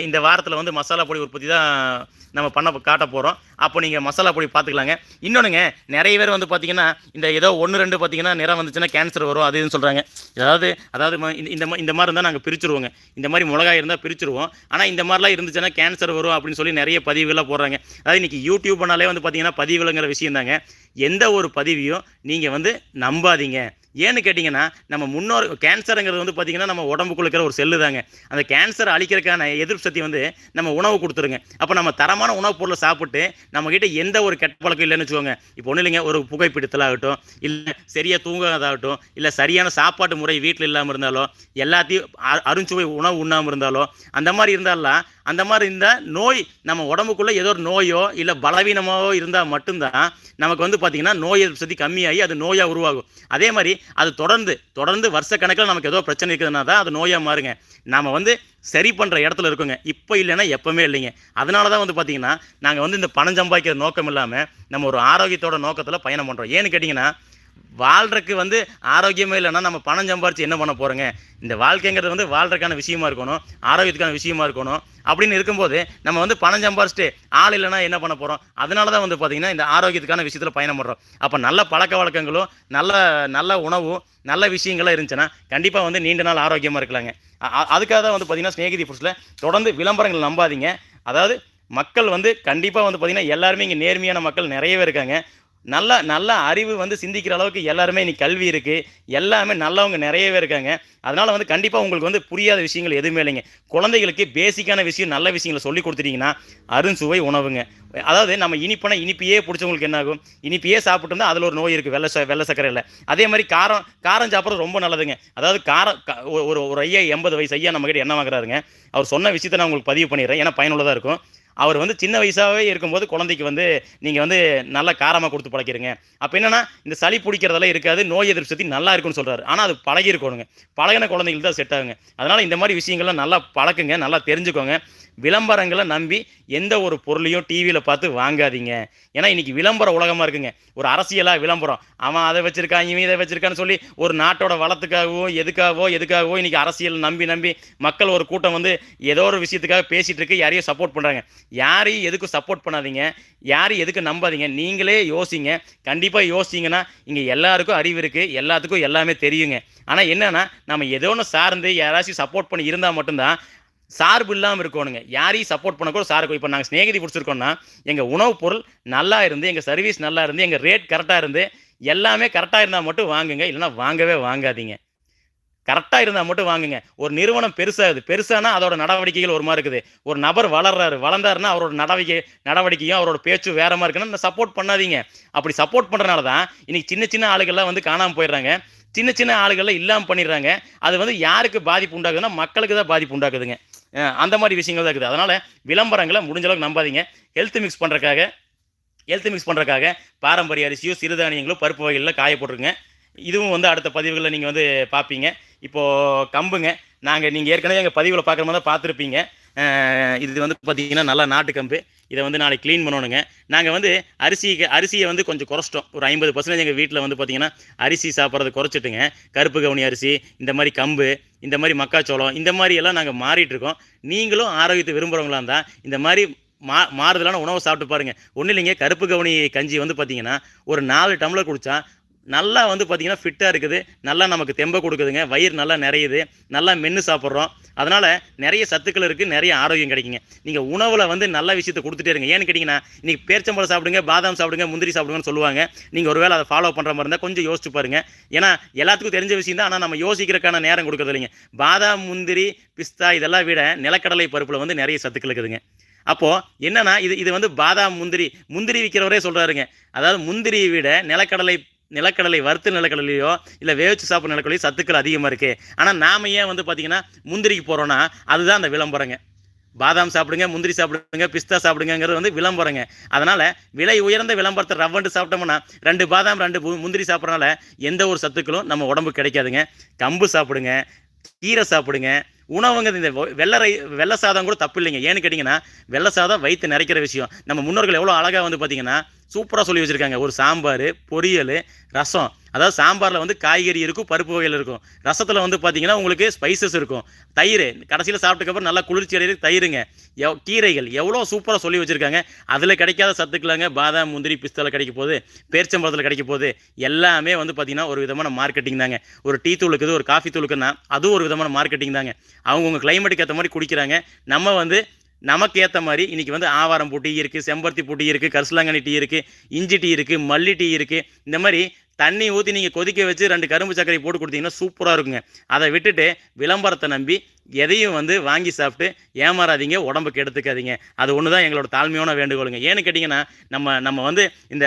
இந்த வாரத்தில் வந்து மசாலா பொடி உற்பத்தி தான் நம்ம பண்ண காட்ட போகிறோம் அப்போ நீங்கள் மசாலா பொடி பார்த்துக்கலாங்க. இன்னொன்றுங்க நிறைய பேர் வந்து பார்த்தீங்கன்னா இந்த ஏதோ ஒன்று ரெண்டு பார்த்தீங்கன்னா நிறம் வந்துச்சுன்னா கேன்சர் வரும் அது இதுன்னு சொல்கிறாங்க அதாவது அதாவது இந்த- இந்த மாதிரி இருந்தால் நாங்கள் பிரிச்சுருவோங்க. இந்த மாதிரி மிளகாய் இருந்தால் பிரிச்சுருவோம். ஆனால் இந்த மாதிரிலாம் இருந்துச்சுன்னா கேன்சர் வரும் அப்படின்னு சொல்லி நிறைய பதிவுகள்லாம் போடுறாங்க. அதாவது இன்றைக்கி யூடியூப் பண்ணாலே வந்து பார்த்தீங்கன்னா பதிவுலங்கிற விஷயம் தாங்க எந்த ஒரு பதிவையும் நீங்கள் வந்து நம்பாதீங்க. ஏன்னு கேட்டிங்கன்னா நம்ம முன்னோர் கேன்சருங்கிறது வந்து பார்த்திங்கன்னா நம்ம உடம்புக்குள்ள இருக்கிற ஒரு செல்லு தாங்க அந்த கேன்சர் அழிக்கிறதுக்கான எதிர்ப்பு சக்தி வந்து நம்ம உணவு கொடுத்துருங்க. அப்போ நம்ம தரமான உணவுப் பொருளை சாப்பிட்டு நம்மக்கிட்ட எந்த ஒரு கெட்ட பழக்கம் இல்லைன்னு வச்சுக்கோங்க. இப்போ ஒன்றும் இல்லைங்க ஒரு புகைப்பிடித்தலாகட்டும் இல்லை சரியாக தூங்காதாகட்டும் இல்லை சரியான சாப்பாட்டு முறை வீட்டில் இல்லாமல் இருந்தாலோ எல்லாத்தையும் அ- அருஞ்சுவை உணவு உண்ணாமல் இருந்தாலோ அந்த மாதிரி இருந்தாலாம் அந்த மாதிரி இருந்தால் நோய் நம்ம உடம்புக்குள்ளே ஏதோ ஒரு நோயோ இல்லை பலவீனமாகவோ இருந்தால் மட்டும்தான் நமக்கு வந்து பார்த்திங்கன்னா நோய் எதிர்ப்பு சக்தி கம்மியாகி அது நோயாக உருவாகும். அதே மாதிரி அது தொடர்ந்து தொடர்ந்து வருஷக்கணக்கில் நமக்கு ஏதோ பிரச்சனை இருக்குதுன்னா தான் அது நோயாக மாறுங்க. நாம் வந்து சரி பண்ணுற இடத்துல இருக்குங்க. இப்போ இல்லைன்னா எப்போவுமே இல்லைங்க. அதனால தான் வந்து பார்த்திங்கன்னா நாங்கள் வந்து இந்த பணம் சம்பாதிக்கிற நோக்கம் இல்லாமல் நம்ம ஒரு ஆரோக்கியத்தோட நோக்கத்தில் பயணம் பண்ணுறோம் ஏன்னு கேட்டிங்கன்னா வாழ்றதுக்கு வந்து ஆரோக்கியமே இல்லைன்னா நம்ம பணம் சம்பாரித்து என்ன பண்ண போகிறோங்க இந்த வாழ்க்கைங்கிறது வந்து வாழ்றதுக்கான விஷயமா இருக்கணும் ஆரோக்கியத்துக்கான விஷயமா இருக்கணும் அப்படின்னு இருக்கும்போது நம்ம வந்து பணம் சம்பாரிச்சிட்டு ஆள் இல்லைன்னா என்ன பண்ண போகிறோம் அதனால தான் வந்து பார்த்திங்கன்னா இந்த ஆரோக்கியத்துக்கான விஷயத்தில் பயணம் பண்ணுறோம் அப்போ நல்ல பழக்க வழக்கங்களும் நல்ல நல்ல உணவும் நல்ல விஷயங்களாக இருந்துச்சுன்னா கண்டிப்பாக வந்து நீண்ட நாள் ஆரோக்கியமாக இருக்கலாங்க. அதுக்காக தான் வந்து பார்த்திங்கன்னா ஸ்நேகிதி ஃபுட்ஸில் தொடர்ந்து விளம்பரங்கள் நம்பாதீங்க. அதாவது மக்கள் வந்து கண்டிப்பாக வந்து பார்த்திங்கன்னா எல்லாருமே இங்கே நேர்மையான மக்கள் நிறையவே இருக்காங்க. நல்ல நல்ல அறிவு வந்து சிந்திக்கிற அளவுக்கு எல்லாருமே இன்னைக்கு கல்வி இருக்குது எல்லாமே நல்லவங்க நிறையவே இருக்காங்க. அதனால் வந்து கண்டிப்பாக உங்களுக்கு வந்து புரியாத விஷயங்கள் எதுவுமே இல்லைங்க. குழந்தைகளுக்கு பேசிக்கான விஷயம் நல்ல விஷயங்களை சொல்லி கொடுத்துட்டீங்கன்னா அருண்சுவை உணவுங்க. அதாவது நம்ம இனிப்பான இனிப்பையே பிடிச்சவங்களுக்கு என்ன ஆகும்? இனிப்பியே சாப்பிட்டு அதில் ஒரு நோய் இருக்குது வெள்ளை ச- வெள்ளை சக்கரையில் அதே மாதிரி காரம் காரம் சாப்பிட்றது ரொம்ப நல்லதுங்க. அதாவது காரம் ஒரு- ஒரு ஒரு ஐயா எண்பது வயசு ஐயா நம்மக்கிட்ட என்ன வாங்குறாருங்க? அவர் சொன்ன விஷயத்தை நான் உங்களுக்கு பதிவு பண்ணிடுறேன். ஏன்னா பயனுள்ளதாக இருக்கும். அவர் வந்து சின்ன வயசாகவே இருக்கும்போது குழந்தைக்கு வந்து நீங்கள் வந்து நல்ல காரமாக கொடுத்து பழக்கிறீங்க அப்போ என்னன்னா இந்த சளி பிடிக்கிறதெல்லாம் இருக்காது நோய் எதிர்ப்பு சக்தி நல்லா இருக்கும்னு சொல்கிறாரு ஆனால் அது பழகி இருக்கணுங்க பழகின குழந்தைகள் தான் செட் ஆகுங்க அதனால் இந்த மாதிரி விஷயங்கள்லாம் நல்லா பழக்குங்க நல்லா தெரிஞ்சுக்கோங்க. விளம்பரங்களை நம்பி எந்த ஒரு பொருளையும் டிவியில் பார்த்து வாங்காதீங்க. ஏன்னா இன்றைக்கி விளம்பர உலகமாக இருக்குங்க. ஒரு அரசியலாக விளம்பரம். அவன் அதை வச்சுருக்கான் இவன் இதை வச்சுருக்கான்னு சொல்லி ஒரு நாட்டோட வளத்துக்காகவோ எதுக்காகவோ எதுக்காகவோ இன்றைக்கி அரசியல் நம்பி நம்பி மக்கள் ஒரு கூட்டம் வந்து ஏதோ ஒரு விஷயத்துக்காக பேசிகிட்டு இருக்கு யாரையும் சப்போர்ட் பண்ணுறாங்க யாரையும் எதுக்கும் சப்போர்ட் பண்ணாதீங்க. யாரையும் எதுக்கு நம்பாதீங்க. நீங்களே யோசிங்க. கண்டிப்பாக யோசிச்சிங்கன்னா இங்கே எல்லாருக்கும் அறிவு இருக்குது எல்லாத்துக்கும் எல்லாமே தெரியுங்க. ஆனால் என்னென்னா நம்ம ஏதோ ஒன்று சார்ந்து யாராச்சும் சப்போர்ட் பண்ணி இருந்தால் மட்டும்தான் சார்பு இல்லாமல் இருக்கணுங்க. யாரையும் சப்போர்ட் பண்ண கூட சாருக்கு இப்போ நாங்கள் ஸ்நேகிதி பிடிச்சிருக்கோம்னா எங்கள் உணவுப் பொருள் நல்லா இருந்து எங்கள் சர்வீஸ் நல்லா இருந்து எங்கள் ரேட் கரெக்டாக இருந்து எல்லாமே கரெக்டாக இருந்தால் மட்டும் வாங்குங்க. இல்லைன்னா வாங்கவே வாங்காதீங்க. கரெக்டாக இருந்தால் மட்டும் வாங்குங்க. ஒரு நிறுவனம் பெருசாகுது. பெருசானா அதோட நடவடிக்கைகள் ஒரு மாதிரி இருக்குது. ஒரு நபர் வளர்றாரு வளர்ந்தாருன்னா அவரோட நடவடிக்கை நடவடிக்கையும் அவரோட பேச்சு வேற மாதிரி இருக்குன்னா சப்போர்ட் பண்ணாதீங்க. அப்படி சப்போர்ட் பண்ணுறனால தான் இன்னைக்கு சின்ன சின்ன ஆளுகள்லாம் வந்து காணாமல் போயிடுறாங்க. சின்ன சின்ன ஆளுகள்லாம் இல்லாமல் பண்ணிடுறாங்க. அது வந்து யாருக்கு பாதிப்பு உண்டாகுதுன்னா மக்களுக்கு தான் பாதிப்பு உண்டாக்குதுங்க. அந்த மாதிரி விஷயங்கள் தான் இருக்குது. அதனால் விளம்பரங்களை முடிஞ்ச அளவுக்கு நம்பாதீங்க. ஹெல்த் மிக்ஸ் பண்ணுறக்காக ஹெல்த் மிக்ஸ் பண்ணுறக்காக பாரம்பரிய அரிசியோ சிறுதானியங்களோ பருப்பு வகைகளில் காய போட்டுருங்க இதுவும் வந்து அடுத்த பதிவுகளில் நீங்கள் வந்து பார்ப்பீங்க. இப்போது கம்புங்க. நாங்கள் நீங்கள் ஏற்கனவே எங்கள் பதிவில் பார்க்குற மாதிரி தான் பார்த்துருப்பீங்க. இது வந்து பார்த்தீங்கன்னா நல்லா நாட்டு கம்பு. இதை வந்து நாளைக்கு க்ளீன் பண்ணணுங்க. நாங்கள் வந்து அரிசிக்கு அரிசியை வந்து கொஞ்சம் குறைச்சிட்டோம். ஒரு ஐம்பது பர்சன்டேஜ் எங்கள் வீட்டில் வந்து பார்த்தீங்கன்னா அரிசி சாப்பிட்றது குறைச்சிட்டுங்க. கருப்பு கவுனி அரிசி இந்த மாதிரி கம்பு இந்த மாதிரி மக்காச்சோளம் இந்த மாதிரி எல்லாம் நாங்கள் மாறிட்டுருக்கோம் நீங்களும் ஆரோக்கியத்தை விரும்புகிறவங்களா இருந்தால் இந்த மாதிரி மா மாறுதலான உணவை சாப்பிட்டு பாருங்கள் ஒன்றும் இல்லைங்க கருப்பு கவுனி கஞ்சி வந்து பார்த்தீங்கன்னா ஒரு நாலு டம்ளர் குடித்தா நல்லா வந்து பார்த்தீங்கன்னா ஃபிட்டாக இருக்குது. நல்லா நமக்கு தெம்பை கொடுக்குதுங்க. வயிறு நல்லா நிறையுது. நல்லா மென்று சாப்பிட்றோம். அதனால் நிறைய சத்துக்கள் இருக்குது நிறைய ஆரோக்கியம் கிடைக்குங்க. நீங்கள் உணவில் வந்து நல்ல விஷயத்தை கொடுத்துட்டே இருங்க. ஏன்னு கேட்டிங்கன்னா இன்றைக்கி பேர்ச்சம்பழம் சாப்பிடுங்க பாதாம் சாப்பிடுங்க முந்திரி சாப்பிடுங்கன்னு சொல்லுவாங்க. நீங்கள் ஒருவேளை அதை ஃபாலோ பண்ணுற மாதிரி இருந்தால் கொஞ்சம் யோசிச்சு பாருங்க. ஏன்னா எல்லாத்துக்கும் தெரிஞ்ச விஷயம் தான். ஆனால் நம்ம யோசிக்கிறக்கான நேரம் கொடுக்குறது இல்லைங்க. பாதாம் முந்திரி பிஸ்தா இதெல்லாம் விட நிலக்கடலை பருப்பில் வந்து நிறைய சத்துக்கள் இருக்குதுங்க. அப்போது என்னன்னா இது இது வந்து பாதாம் முந்திரி முந்திரி விற்கிறவரே சொல்கிறாருங்க அதாவது முந்திரியை விட நிலக்கடலை நிலக்கடலை வறுத்த நிலக்கடலையோ இல்லை வேவிச்சு சாப்பிட்ற நிலக்கடலையோ சத்துக்கள் அதிகமாக இருக்குது ஆனால் நாம ஏன் வந்து பார்த்தீங்கன்னா முந்திரிக்கு போகிறோன்னா அதுதான் அந்த விளம்பரங்க. பாதாம் சாப்பிடுங்க முந்திரி சாப்பிடுங்க பிஸ்தா சாப்பிடுங்கிறது வந்து விளம்பரங்க. அதனால் விலை உயர்ந்த விளம்பரத்தை ரவ்வண்டு சாப்பிட்டோம்னா ரெண்டு பாதாம் ரெண்டு முந்திரி சாப்பிட்றனால எந்த ஒரு சத்துக்களும் நம்ம உடம்புக்கு கிடைக்காதுங்க. கம்பு சாப்பிடுங்க கீரை சாப்பிடுங்க. உணவுங்க இந்த வெ- வெள்ளை ரை வெள்ளை சாதம் கூட தப்பு இல்லைங்க. ஏன்னு கேட்டிங்கன்னா வெள்ளை சாதம் வயிற்று நிறைக்கிற விஷயம். நம்ம முன்னோர்கள் எவ்வளோ அழகாக வந்து பார்த்தீங்கன்னா சூப்பராக சொல்லி வச்சுருக்காங்க. ஒரு சாம்பார் பொரியல் ரசம். அதாவது சாம்பாரில் வந்து காய்கறி இருக்கும் பருப்பு வகையில் இருக்கும். ரசத்தில் வந்து பார்த்தீங்கன்னா உங்களுக்கு ஸ்பைசஸ் இருக்கும். தயிர் கடைசியில் சாப்பிட்டதுக்கப்புறம் நல்லா குளிர்ச்சி அடையிற தயிருங்க. எவ் கீரைகள் எவ்வளோ சூப்பராக சொல்லி வச்சுருக்காங்க. அதில் கிடைக்காத சத்துக்களாங்க. பாதாம் முந்திரி பிஸ்தாவில் கிடைக்க போகுது. பேர்ச்சம்பரத்தில் கிடைக்க போகுது. எல்லாமே வந்து பார்த்திங்கன்னா ஒரு விதமான மார்க்கெட்டிங் தாங்க. ஒரு டீ தூளுக்குது ஒரு காஃபி தூளுக்குன்னா அதுவும் ஒரு விதமான மார்க்கெட்டிங் தாங்க. அவங்கவுங்க கிளைமேட்டுக்கு ஏற்ற மாதிரி குடிக்கிறாங்க. நம்ம வந்து நமக்கு ஏற்ற மாதிரி இன்றைக்கி வந்து ஆவாரம் பூ இருக்குது செம்பருத்தி பூட்டி இருக்குது கரிசலாங்கண்ணி டீ இருக்குது இஞ்சி டீ இருக்குது மல்லி டீ இருக்குது இந்த மாதிரி தண்ணி ஊற்றி நீங்கள் கொதிக்க வச்சு ரெண்டு கரும்பு சர்க்கரை போட்டு கொடுத்தீங்கன்னா சூப்பராக இருக்குங்க. அதை விட்டுட்டு விளம்பரத்தை நம்பி எதையும் வந்து வாங்கி சாப்பிட்டு ஏமாறாதீங்க உடம்புக்கு எடுத்துக்காதீங்க. அது ஒன்று தான் எங்களோட தாழ்மையான வேண்டுகோளுங்க. ஏன்னு கேட்டிங்கன்னா நம்ம நம்ம வந்து இந்த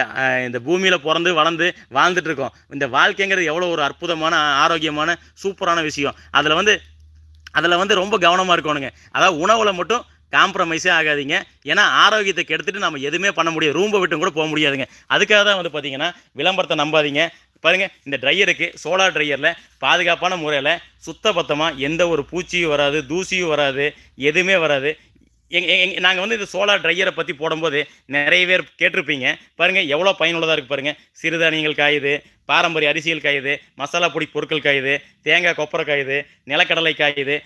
இந்த பூமியில் பிறந்து வளர்ந்து வாழ்ந்துட்டுருக்கோம். இந்த வாழ்க்கைங்கிறது எவ்வளோ ஒரு அற்புதமான ஆரோக்கியமான சூப்பரான விஷயம். அதில் வந்து அதில் வந்து ரொம்ப கவனமாக இருக்கணுங்க. அதாவது உணவில் மட்டும் காம்ப்ரமைஸே ஆகாதீங்க. ஏன்னா ஆரோக்கியத்தை கெடுத்துட்டு நம்ம எதுவுமே பண்ண முடியாது. ரூம்பை விட்டும் கூட போக முடியாதுங்க. அதுக்காக தான் வந்து பார்த்தீங்கன்னா விளம்பரத்தை நம்பாதீங்க. பாருங்கள் இந்த ட்ரையருக்கு சோலார் ட்ரையரில் பாதுகாப்பான முறையில் சுத்தபத்தமாக எந்த ஒரு பூச்சியும் வராது தூசியும் வராது எதுவுமே வராது. எங் எங் நாங்கள் வந்து இந்த சோலார் ட்ரையரை பற்றி போடும்போது நிறைய பேர் கேட்டிருப்பீங்க. பாருங்கள் எவ்வளோ பயனுள்ளதாக இருக்குது பாருங்கள் சிறுதானியங்கள் காயுது பாரம்பரிய அரிசிகள் காயுது மசாலா பொடி பொருட்கள் காயுது தேங்காய் கொப்பரை காயுது நிலக்கடலை காயுது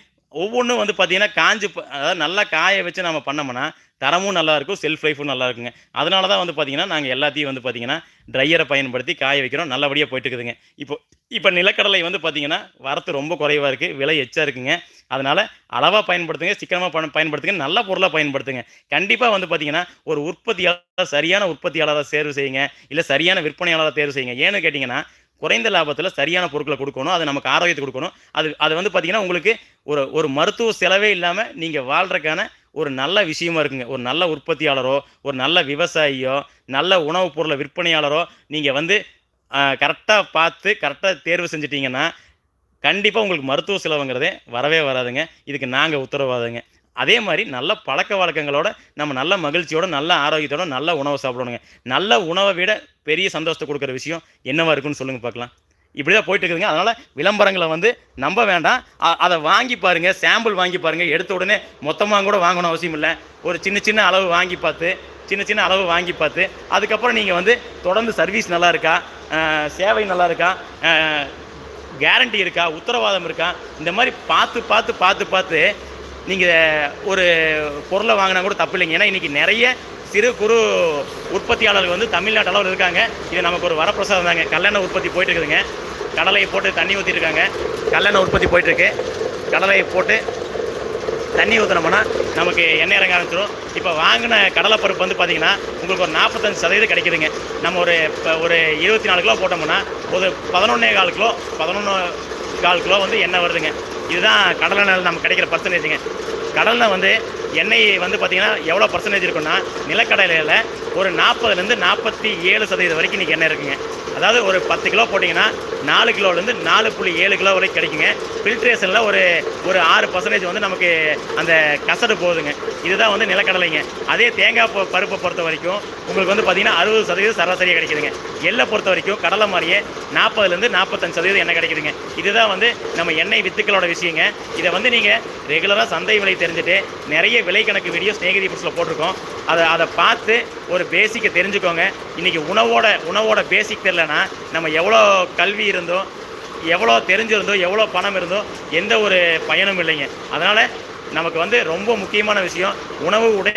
ஒவ்வொன்றும் வந்து பார்த்தீங்கன்னா காஞ்சு அதாவது நல்லா காய வச்சு நம்ம பண்ணோம்னா தரமும் நல்லா இருக்கும் செல்ஃப் லைஃபும் நல்லா இருக்குங்க. அதனால தான் வந்து பார்த்தீங்கன்னா நாங்கள் எல்லாத்தையும் வந்து பார்த்தீங்கன்னா ட்ரையரை பயன்படுத்தி காய வைக்கிறோம். நல்லபடியாக போயிட்டு இருக்குதுங்க இப்போ இப்போ நிலக்கடலை வந்து பார்த்தீங்கன்னா வரத்து ரொம்ப குறைவாக இருக்குது விலை எச்சா இருக்குங்க. அதனால் அளவாக பயன்படுத்துங்க சிக்கனமாக பண பயன்படுத்துங்க நல்ல பொருளாக பயன்படுத்துங்க. கண்டிப்பாக வந்து பார்த்தீங்கன்னா ஒரு உற்பத்தியாளர் சரியான உற்பத்தியாளராக தேர்வு செய்யுங்க. இல்லை சரியான விற்பனையாளராக தேர்வு செய்யுங்க. ஏன்னு கேட்டிங்கன்னா குறைந்த லாபத்தில் சரியான பொருட்களை கொடுக்கணும் அது நமக்கு ஆரோக்கியத்தை கொடுக்கணும். அது அது வந்து பார்த்திங்கன்னா உங்களுக்கு ஒரு ஒரு மருத்துவ செலவே இல்லாமல் நீங்கள் வாழ்கிறக்கான ஒரு நல்ல விஷயமா இருக்குங்க. ஒரு நல்ல உற்பத்தியாளரோ ஒரு நல்ல விவசாயியோ நல்ல உணவுப் பொருளை விற்பனையாளரோ நீங்கள் வந்து கரெக்டாக பார்த்து கரெக்டாக தேர்வு செஞ்சிட்டிங்கன்னா கண்டிப்பாக உங்களுக்கு மருத்துவ செலவுங்கிறதே வரவே வராதுங்க. இதுக்கு நாங்கள் உத்தரவாதங்க. அதே மாதிரி நல்ல பழக்க வழக்கங்களோட நம்ம நல்ல மகிழ்ச்சியோட நல்ல ஆரோக்கியத்தோட நல்ல உணவை சாப்பிடணுங்க. நல்ல உணவை விட பெரிய சந்தோஷத்தை கொடுக்குற விஷயம் என்னவா இருக்குன்னு சொல்லுங்கள் பார்க்கலாம். இப்படி தான் போயிட்டு இருக்குதுங்க அதனால் விளம்பரங்களை வந்து நம்ப வேண்டாம். அதை வாங்கி பாருங்கள் சாம்பிள் வாங்கி பாருங்கள் எடுத்த உடனே மொத்தமாக கூட வாங்கணும் அவசியம் இல்லை. ஒரு சின்ன சின்ன அளவு வாங்கி பார்த்து சின்ன சின்ன அளவு வாங்கி பார்த்து அதுக்கப்புறம் நீங்கள் வந்து தொடர்ந்து சர்வீஸ் நல்லா இருக்கா? சேவை நல்லா இருக்கா? கேரண்டி இருக்கா? உத்தரவாதம் இருக்கா? இந்த மாதிரி பார்த்து பார்த்து பார்த்து பார்த்து நீங்கள் ஒரு பொருளை வாங்கினா கூட தப்பு இல்லைங்க. ஏன்னா இன்றைக்கி நிறைய சிறு குறு உற்பத்தியாளர்கள் வந்து தமிழ்நாட்டு அளவில் இருக்காங்க. இது நமக்கு ஒரு வரப்பிரசாதம் தாங்க. கல்லெண்ணெய் உற்பத்தி போயிட்டு இருக்குதுங்க கடலையை போட்டு தண்ணி ஊற்றிருக்காங்க கல்லெண்ணெய் உற்பத்தி போயிட்டுருக்கு. கடலையை போட்டு தண்ணி ஊற்றினோம்னா நமக்கு எண்ணெய் இறங்க ஆரம்பிச்சிடும் இப்போ வாங்கின கடலைப்பருப்பு வந்து பார்த்தீங்கன்னா உங்களுக்கு ஒரு நாற்பத்தஞ்சு சதவீதம் கிடைக்குதுங்க. நம்ம ஒரு இப்போ ஒரு இருபத்தி நாலு கிலோ போட்டோம்னா ஒரு பதினொன்னே கால் கிலோ பதினொன்று கால் கிலோ வந்து எண்ணெய் வருதுங்க. இதுதான் கடலை நம்ம நமக்கு கிடைக்கிற பர்சன்டேஜுங்க கடலில் வந்து எண்ணெய் வந்து பார்த்தீங்கன்னா எவ்வளோ பர்சன்டேஜ் இருக்குன்னா நிலக்கடலையில் ஒரு நாற்பதுலேருந்து நாற்பத்தி ஏழு சதவீதம் வரைக்கும் இன்றைக்கி எண்ணெய் இருக்குங்க. அதாவது ஒரு பத்து கிலோ போட்டிங்கன்னா நாலு கிலோலேருந்து நாலு புள்ளி ஏழு கிலோ வரைக்கும் கிடைக்குங்க. ஃபில்ட்ரேஷனில் ஒரு ஒரு ஆறு பர்சன்டேஜ் வந்து நமக்கு அந்த கசடு போகுதுங்க. இதுதான் வந்து நிலக்கடலைங்க. அதே தேங்காய் ப- பருப்பை பொறுத்த வரைக்கும் உங்களுக்கு வந்து பார்த்தீங்கன்னா அறுபது சதவீதம் சராசரியாக கிடைக்குதுங்க. எல்லை பொறுத்த வரைக்கும் கடலை மாதிரியே நாற்பதுலேருந்து நாற்பத்தஞ்சு சதவீதம் எண்ணெய் கிடைக்குதுங்க. இதுதான் வந்து நம்ம எண்ணெய் வித்துக்களோட விஷயங்க. இதை வந்து நீங்கள் ரெகுலராக சந்தை விலை தெரிஞ்சுட்டு நிறைய விலை கணக்கு வீடியோ ஸ்நேகிதி புட்ஸில் போட்டிருக்கோம். அதை அதை பார்த்து ஒரு பேசிக்கை தெரிஞ்சுக்கோங்க. இன்றைக்கி உணவோட உணவோட பேசிக் தெரிலனா நம்ம எவ்வளோ கல்வி இருந்தோ எவ்வளோ தெரிஞ்சிருந்தோ எவ்வளோ பணம் இருந்தோ எந்த ஒரு பயனும் இல்லைங்க. அதனால் நமக்கு வந்து ரொம்ப முக்கியமான விஷயம் உணவு உடை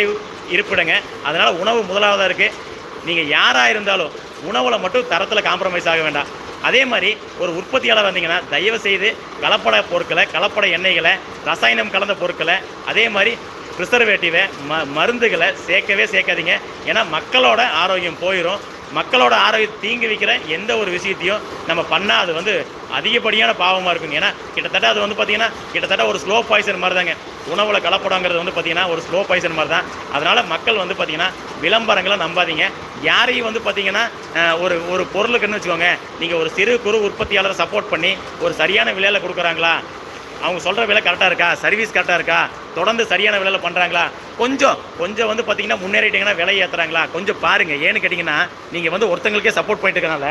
இருப்பிடுங்க. அதனால் உணவு முதலாவதாக இருக்குது நீங்கள் யாராக இருந்தாலும் உணவில் மட்டும் தரத்தில் காம்ப்ரமைஸ் ஆக வேண்டாம். அதே மாதிரி ஒரு உற்பத்தியாளர் வந்தீங்கன்னா தயவு செய்து கலப்பட பொருட்களை கலப்பட எண்ணெய்களை ரசாயனம் கலந்த பொருட்களை அதே மாதிரி ப்ரிசர்வேட்டிவை ம மருந்துகளை சேர்க்கவே சேர்க்காதீங்க. ஏன்னா மக்களோட ஆரோக்கியம் போயிடும் மக்களோட ஆரோக்கியம் தீங்கு வைக்கிற எந்த ஒரு விஷயத்தையும் நம்ம பண்ணால் அது வந்து அதிகப்படியான பாவமாக இருக்குங்க. ஏன்னா கிட்டத்தட்ட அது வந்து பார்த்திங்கன்னா கிட்டத்தட்ட ஒரு ஸ்லோ பாய்சன் மாதிரி தாங்க உணவில் கலப்படங்கிறது வந்து பார்த்திங்கன்னா ஒரு ஸ்லோ பாய்சன் மாதிரி தான் அதனால் மக்கள் வந்து பார்த்திங்கன்னா விளம்பரங்களை நம்பாதீங்க. யாரையும் வந்து பார்த்திங்கன்னா ஒரு ஒரு பொருளுக்குன்னு வச்சுக்கோங்க. நீங்கள் ஒரு சிறு குறு உற்பத்தியாளரை சப்போர்ட் பண்ணி ஒரு சரியான விலையில் கொடுக்குறாங்களா? அவங்க சொல்கிற விலை கரெக்டாக இருக்கா? சர்வீஸ் கரெக்டாக இருக்கா? தொடர்ந்து சரியான விலையில் பண்ணுறாங்களா கொஞ்சம் கொஞ்சம் வந்து பார்த்தீங்கன்னா முன்னேறிட்டீங்கன்னா விலை ஏற்றுறாங்களா கொஞ்சம் பாருங்கள் ஏன்னு கேட்டிங்கன்னா நீங்கள் வந்து ஒருத்தங்களுக்கே சப்போர்ட் பண்ணிட்டு இருக்கனால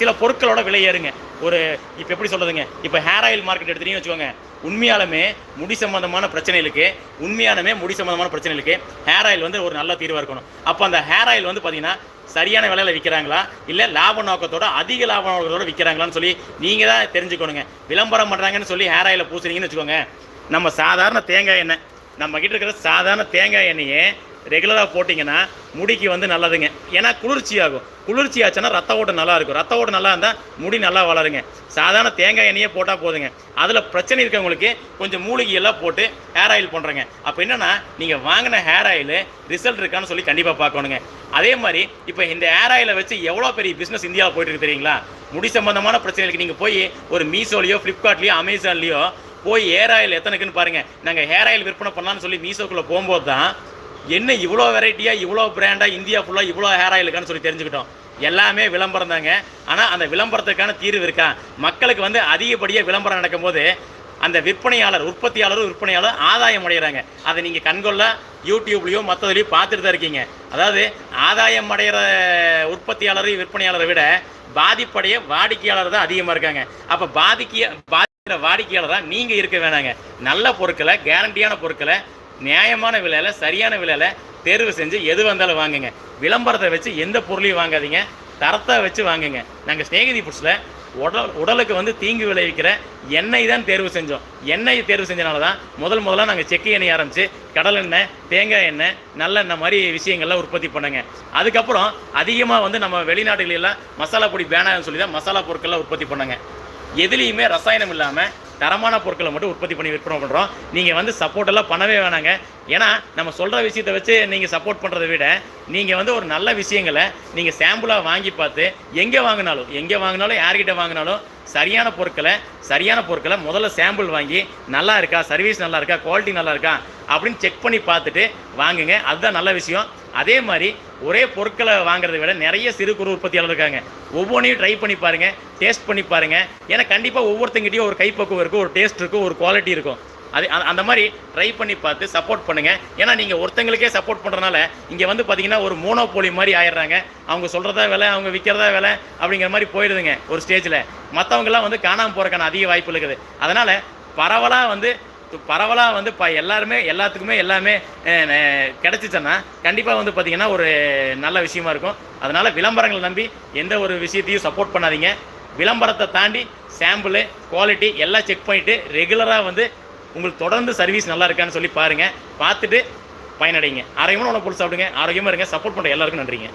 சில பொருட்களோட விலை ஏறுங்க. ஒரு இப்போ எப்படி சொல்கிறதுங்க இப்போ ஹேர் ஆயில் மார்க்கெட் எடுத்துட்டீங்கன்னு வச்சுக்கோங்க. உண்மையாலுமே முடி சம்பந்தமான பிரச்சனைகளுக்கு உண்மையாலுமே முடி சம்பந்தமான பிரச்சனைகளுக்கு ஹேர் ஆயில் வந்து ஒரு நல்ல தீர்வாக இருக்கணும். அப்போ அந்த ஹேர் ஆயில் வந்து பார்த்தீங்கன்னா சரியான விலையில் விற்கிறாங்களா இல்லை லாப நோக்கத்தோட அதிக லாப நோக்கத்தோட விற்கிறாங்களான்னு சொல்லி நீங்கள் தான் தெரிஞ்சுக்கணுங்க. விளம்பரம் பண்ணுறாங்கன்னு சொல்லி ஹேர் ஆயிலில் பூசுறீங்கன்னு வச்சுக்கோங்க. நம்ம சாதாரண தேங்காய் எண்ணெய் நம்ம கிட்ட இருக்கிற சாதாரண தேங்காய் எண்ணெயே ரெகுலராக போட்டிங்கன்னா முடிக்கு வந்து நல்லதுங்க. ஏன்னா குளிர்ச்சி ஆகும். குளிர்ச்சி ஆச்சுன்னா ரத்த ஓட்டம் நல்லா இருக்கும். ரத்த ஓட்டம் நல்லா இருந்தால் முடி நல்லா வளருங்க. சாதாரண தேங்காய் எண்ணெயே போட்டால் போதுங்க. அதில் பிரச்சனை இருக்கவங்களுக்கு கொஞ்சம் மூலிகையெல்லாம் போட்டு ஹேர் ஆயில் பண்ணுறேங்க அப்போ என்னென்னா நீங்கள் வாங்கின ஹேர் ஆயில் ரிசல்ட் இருக்கான்னு சொல்லி கண்டிப்பாக பார்க்கணுங்க. அதே மாதிரி இப்போ இந்த ஹேர் ஆயிலை வச்சு எவ்வளோ பெரிய பிஸ்னஸ் இந்தியாவில் போயிட்டு இருக்கு தெரியுங்களா? முடி சம்பந்தமான பிரச்சனைகளுக்கு நீங்கள் போய் ஒரு மீஷோலையோ ஃப்ளிப்கார்ட்லேயோ அமேசான்லேயோ போய் ஹேர் ஆயில் எத்தனைக்குன்னு பாருங்கள் நாங்கள் ஹேர் ஆயில் விற்பனை பண்ணலாம்னு சொல்லி மீஷோக்குள்ளே போகும்போது தான் என்ன இவ்வளோ வெரைட்டியாக இவ்வளோ பிராண்டாக இந்தியா ஃபுல்லாக இவ்வளோ ஹேர் ஆயில் இருக்கான்னு சொல்லி தெரிஞ்சுக்கிட்டோம். எல்லாமே விளம்பரம் தாங்க. ஆனால் அந்த விளம்பரத்துக்கான தீர்வு இருக்கா? மக்களுக்கு வந்து அதிகப்படியாக விளம்பரம் நடக்கும்போது அந்த விற்பனையாளர் உற்பத்தியாளரும் விற்பனையாளர் ஆதாயம் அடைகிறாங்க அதை நீங்கள் கண்கொள்ள யூடியூப்லேயோ மற்றதுலையோ பார்த்துட்டு தான் இருக்கீங்க. அதாவது ஆதாயம் அடைகிற உற்பத்தியாளரையும் விற்பனையாளரை விட பாதிப்படைய வாடிக்கையாளர் தான் அதிகமாக இருக்காங்க. அப்போ பாதிக்க பாதிக்கிற வாடிக்கையாளராக நீங்கள் இருக்க வேணாங்க. நல்ல பொருட்களை கேரண்டியான பொருட்களை நியாயமான விலையில் சரியான விலையில் தேர்வு செஞ்சு எது வந்தாலும் வாங்குங்க. விளம்பரத்தை வச்சு எந்த பொருளையும் வாங்காதீங்க. தரத்தை வச்சு வாங்குங்க. நாங்கள் ஸ்நேகிதி புட்ஸில் உடல் உடலுக்கு வந்து தீங்கு விளைவிக்கிற எண்ணெய் தான் தேர்வு செஞ்சோம். எண்ணெய் தேர்வு செஞ்சனால தான் முதல் முதலாக நாங்கள் செக்கு எண்ணெய் ஆரம்பித்து கடல் எண்ணெய் தேங்காய் எண்ணெய் நல்லெண்ணெய் மாதிரி விஷயங்கள்லாம் உற்பத்தி பண்ணுங்க. அதுக்கப்புறம் அதிகமாக வந்து நம்ம வெளிநாடுகளெல்லாம் மசாலா பொடி பேனான்னு சொல்லி தான் மசாலா பொருட்கள்லாம் உற்பத்தி பண்ணுங்க. எதுலேயுமே ரசாயனம் இல்லாமல் தரமான பொருட்களை மட்டும் உற்பத்தி பண்ணி விற்பனை பண்ணுறோம் நீங்கள் வந்து சப்போர்ட்டெல்லாம் பண்ணவே வேணாங்க. ஏன்னா நம்ம சொல்கிற விஷயத்தை வச்சு நீங்கள் சப்போர்ட் பண்ணுறதை விட நீங்கள் வந்து ஒரு நல்ல விஷயங்களை நீங்கள் சாம்பிளாக வாங்கி பார்த்து எங்கே வாங்கினாலும் எங்கே வாங்கினாலும் யார்கிட்ட வாங்கினாலும் சரியான பொருட்களை சரியான பொருட்களை முதல்ல சாம்பிள் வாங்கி நல்லா இருக்கா சர்வீஸ் நல்லா இருக்கா குவாலிட்டி நல்லா இருக்கா அப்படின்னு செக் பண்ணி பார்த்துட்டு வாங்குங்க. அதுதான் நல்ல விஷயம். அதே மாதிரி ஒரே பொருட்களை வாங்குறதை விட நிறைய சிறு குறு உற்பத்தியாளர் இருக்காங்க. ஒவ்வொன்றையும் ட்ரை பண்ணி பாருங்கள் டேஸ்ட் பண்ணி பாருங்கள் ஏன்னா கண்டிப்பாக ஒவ்வொருத்தங்கிட்டையும் ஒரு கைப்பக்குவம் இருக்கும் ஒரு டேஸ்ட் இருக்கும் ஒரு குவாலிட்டி இருக்கும். அது அந்த- மாதிரி ட்ரை பண்ணி பார்த்து சப்போர்ட் பண்ணுங்கள் ஏன்னா நீங்கள் ஒருத்தங்களுக்கே சப்போர்ட் பண்ணுறனால இங்கே வந்து பார்த்தீங்கன்னா ஒரு மோனோபோலி மாதிரி ஆயிடுறாங்க. அவங்க சொல்கிறதா விலை அவங்க விற்கிறதா விலை அப்படிங்கிற மாதிரி போயிடுதுங்க ஒரு ஸ்டேஜில் மற்றவங்கெல்லாம் வந்து காணாமல் போகிறக்கான அதிக வாய்ப்பு இருக்குது. அதனால் பரவலாக வந்து பரவலாக வந்து இப்போ எல்லாருமே எல்லாத்துக்குமே எல்லாமே கிடச்சிச்சேன்னா கண்டிப்பாக வந்து பார்த்திங்கன்னா ஒரு நல்ல விஷயமா இருக்கும். அதனால் விளம்பரங்களை நம்பி எந்த ஒரு விஷயத்தையும் சப்போர்ட் பண்ணாதீங்க. விளம்பரத்தை தாண்டி சாம்பிள் குவாலிட்டி எல்லாம் செக் பண்ணிவிட்டு ரெகுலராக வந்து உங்களுக்கு தொடர்ந்து சர்வீஸ் நல்லா இருக்கான்னு சொல்லி பாருங்கள் பார்த்துட்டு பயனடைங்க. ஆரோக்கியமான உணவு பொருள் சாப்பிடுங்க. ஆரோக்கியமாக இருங்க. சப்போர்ட் பண்ணுற எல்லாருக்கும் நன்றிங்க.